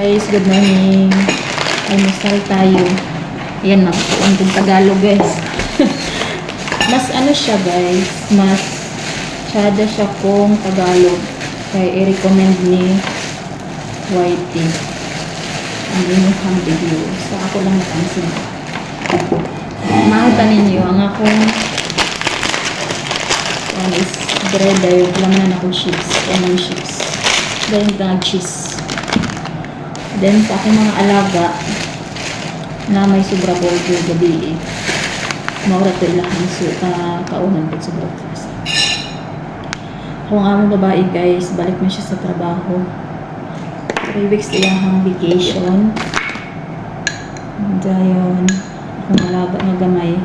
Guys, good morning. Almusal tayo. Ayan, nakukuhan kong Tagalog, guys. mas ano siya, guys. Mas tsada siya kung Tagalog. Kaya i-recommend ni YT. Ang inyong video. So, ako lang napansin. Makita ninyo, ang akong one is bread ay laman na akong chips. Yan ang chips. Then, na cheese. Then, sa aking mga alaga, na may sobra burger gabi eh. Maura to ilahan so, uh, kaunan po sa breakfast. Kung among babae guys, balik na siya sa trabaho. 3 weeks iyahang vacation. Dayon, akong alaga nga gamay.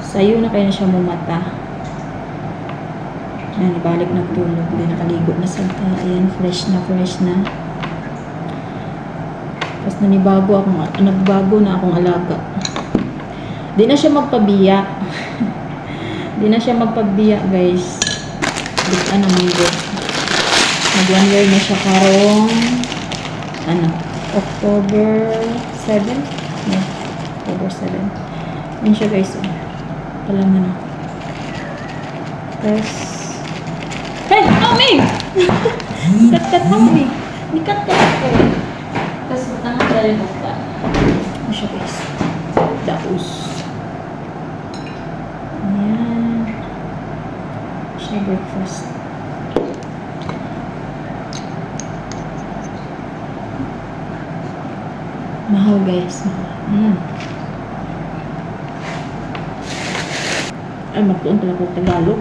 Sayo na kayo na siya mumata. Ayan, ibalik na tulog. Hindi nakaligo na sa ka. Ayan, fresh na, fresh na. Tapos nanibago akong, nagbago na akong alaga. Di na siya magpabiya. Di na siya magpabiya, guys. Bigyan na manggo. Mag one year na siya karong, ano, October 7? Yeah, October 7. Yun siya, guys. Oh. Palaman na. Tapos, Hey, Mami! Kat-kat mo, Mami. Di kat-kat ko. Tapos, matanga tayo ng ka. Ano siya, guys? Daos. Ayan. Siya breakfast. Mahal, guys. Mahal. Mm. Ay, magtuon pala ko Tagalog.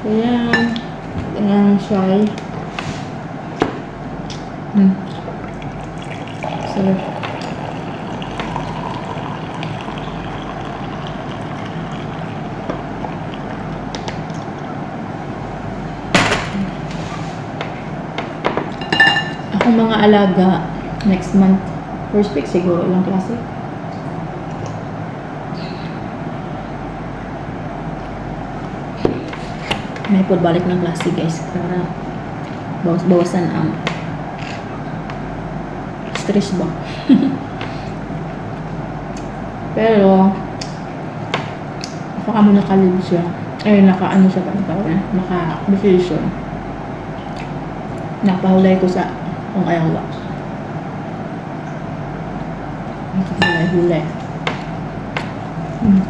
So, yan. Ayan siya. Hmm. So, Ako mga alaga, next month, first week siguro, ilang klase? may pod balik ng klase guys para bawas bawasan ang stress ba? Pero baka mo nakalib siya. Ay naka ano siya ba naka decision napahulay ko sa kung ayaw ba hulay-hulay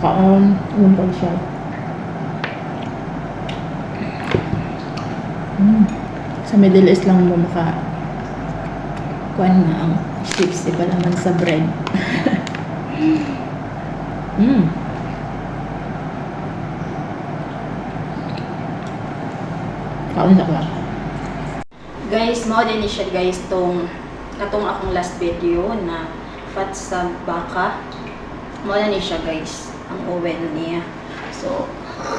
kaon umpal siya. Mm. Sa Middle East lang mo maka kuan nga ang chips iba naman sa bread. mm. Kaon na lang. Guys, mao din siya guys tong katong akong last video na fat sa baka. Mao na ni siya guys ang oven niya. So,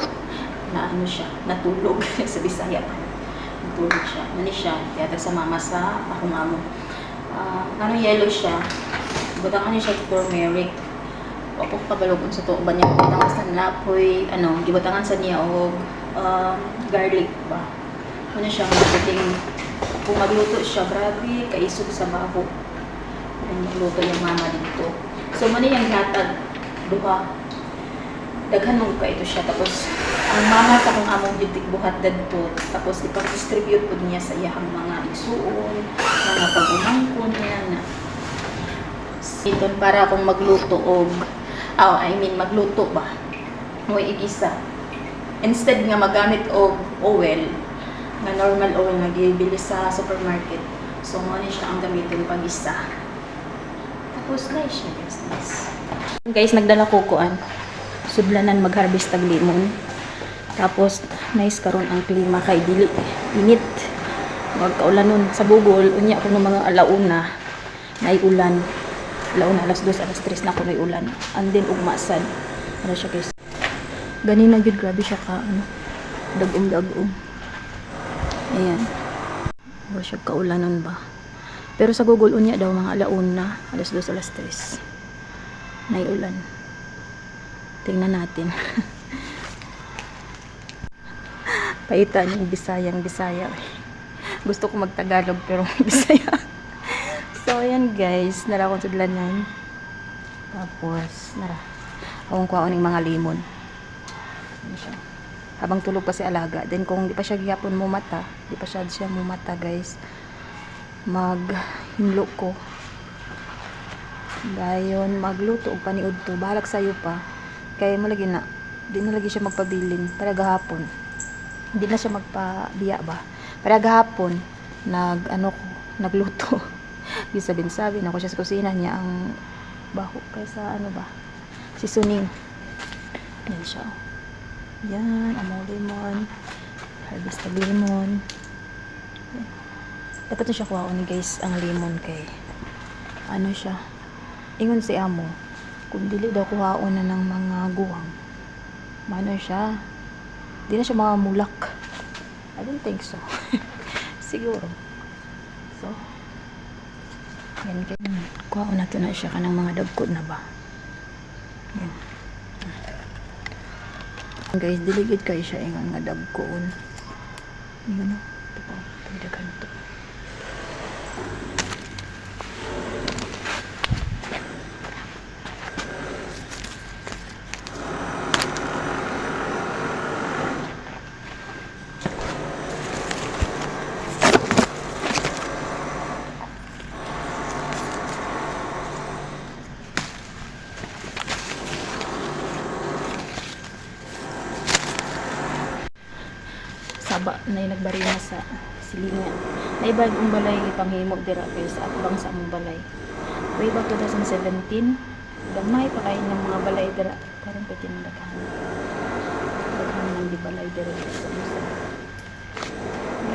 na ano siya, natulog sa Bisaya natulog siya. Nani siya, kaya sa mama sa akong amo. Uh, ano yellow siya. Butangan niya siya turmeric. Opo kabalogon sa to ba niya butangan sa napoy, ano, gibutangan sa niya og um, garlic ba. Ano siya magdating kung magluto siya, grabe, kaisog sa baho. Kung magluto yung mama dito. So, mani yung hatag, duha. Daghan mo ka ito siya. Tapos, ang mama sa kung among bitik buhat dadto tapos ipag-distribute po niya sa iyang mga isuon mga pagumangkon niya na ito para akong magluto og oh, I mean magluto ba? Mo igisa. Instead nga magamit og oil nga normal oil nga gibili sa supermarket. So mo ni siya ang gamitin pag isa. Tapos guys siya guys guys nagdala ko kuan sudlanan mag-harvest tag limon tapos, nice karon ang klima kay dili init. Wag kaulanon sa bugol, unya ko ng mga alauna. Nay ulan. Alauna alas 2, alas 3 na nay ulan. And then ugmasan. Ano siya guys? Gani na gid grabe siya ka ano. Dagom-dagom. Ayan. Wala siya kaulanon ba? Pero sa Google unya daw mga alauna, alas 2, alas 3. Nay ulan. Tingnan natin. Paitan yung Bisayang Bisaya. Gusto ko magtagalog pero bisaya. so, ayan guys. Nara akong sudlanan. Tapos, nara. Akong kuha ng mga limon. Ayan siya. Habang tulog pa si Alaga. Then, kung di pa siya gihapon mumata, di pa siya siya mumata guys, maghinlo ko. Dayon, magluto og paniud to. Bahalak sa'yo pa. Kaya mo lagi na, di na lagi siya magpabilin. Para gahapon. Hindi na siya magpabiya ba. Para gahapon, nag, ano ko, nagluto. Di sabihin-sabi, ako siya sa kusina niya ang baho kaysa ano ba, si Suning. Yan siya. oh. Yan, among lemon. Harvest ng lemon. Yan. Dapat na siya kuha ni guys ang lemon kay ano siya. Ingon si amo, kung dili daw kuhaon na ng mga guwang, mano siya, di na siya mga mulak. I don't think so. Siguro. So, yan kay hmm. kuhaon na to na siya kanang mga dagkod na ba. Yan. Guys, diligid kayo siya ingon nga dagkoon. Yun o. Ito po. Pagdagan to. Saba na yung nagbarina sa silingan. Naibag ang balay panghimo dira kay sa atbang sa among balay. Way back 2017, gamay pa kayo ng mga balay dira karon pa tindakan. Daghan ng di balay dira sa musa.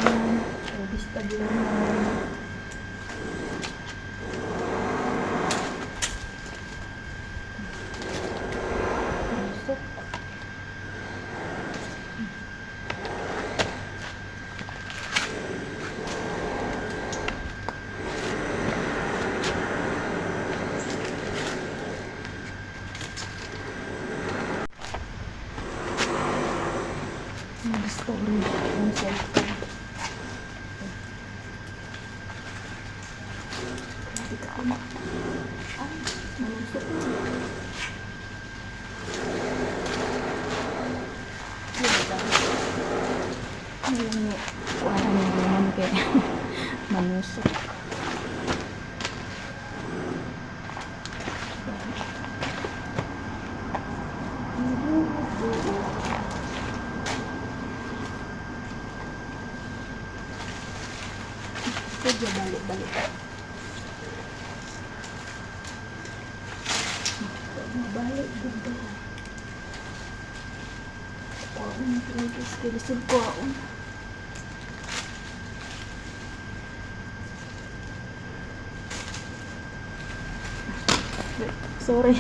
Ayan, so bista naman. Gusto ko rin yung cellphone. Hindi ka kuma. Ay, malusok ko. Ay, ito. Ay, yung kuha na naman kaya manusok. Sige, balik-balik. Balik, ganda. Kuwaon na talaga. Kilisod kuwaon. Sorry.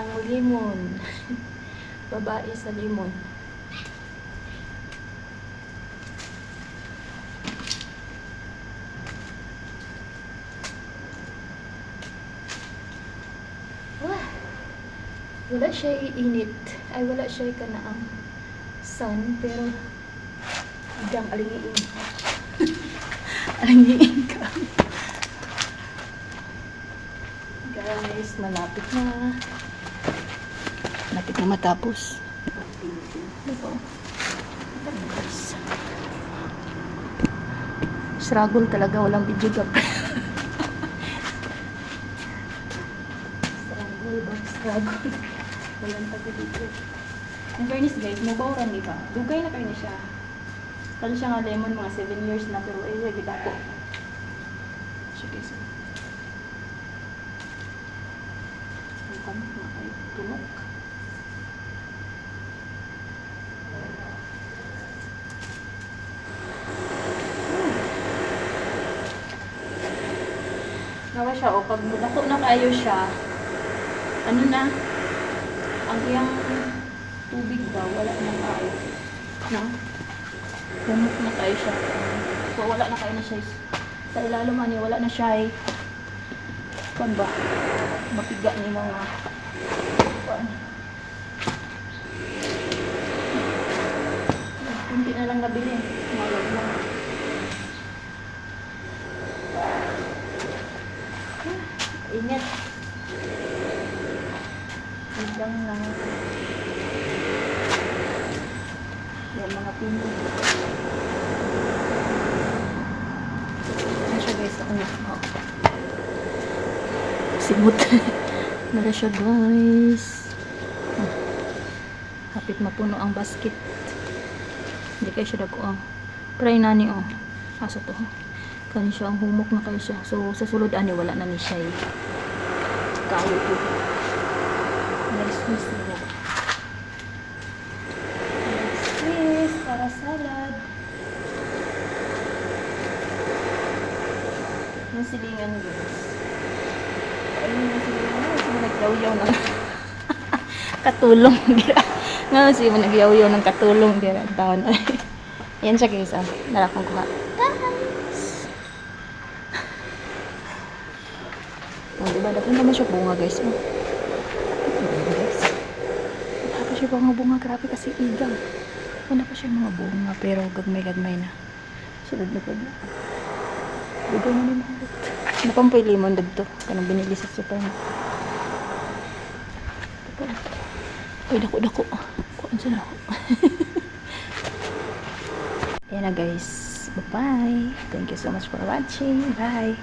Ang limon. Babae sa limon. Wah! Wala siya init. Ay, wala siya kanaang sun, pero hanggang alingiin. alingiin ka. Guys, malapit na. Na matapos. Struggle talaga, walang video gap. struggle, bang struggle. walang taga dito. In fairness guys, mabawran di ba? Dugay na kayo na siya. Kalo siya nga lemon, mga 7 years na, pero eh, lagi dako. Siya guys. Ang kamot na kayo, tunok. Nawa siya, o pag dako na kayo siya, ano na, ang iyang tubig daw, wala na kayo. No? Humok na kayo siya. So, wala na kayo na siya. Sa ilalim man wala na siya eh. Kuan ba? Mapiga ni mga kuan. Kunti na lang nabili. Malag lang. Ah, Ingat. Biglang lang. Yan mga pino. Ano siya guys? Ako na. Oh. Simut. Nara siya guys. Ah. Kapit mapuno ang basket. Hindi kayo siya dako. Oh. Try na ni oh. Asa to. Kani siya ang humok na kayo siya. So sa sulod ani wala na ni siya. eh. Kayo to. Nice miss mo. Yes, para salad. Yung silingan guys. Ayun yung silingan. Kasi nagyaw-yaw ng katulong. Nga si mo nagyaw-yaw ng katulong. Dira taon. Yan siya guys. Ah. Dala kong kuha. Guys! Oh, naman siya bunga guys. Oh. Guys? Wala pa siya mga bunga. Grabe kasi igang. Wala pa siya mga bunga. Pero gagmay-gagmay na. Sunod na pa na. Bigay mo ni Mahal. Napampoy limon dagto. Kanang binili sa super. Uy, dako, dako. Kuan sa dako. Yan na guys. Bye-bye. Thank you so much for watching. Bye.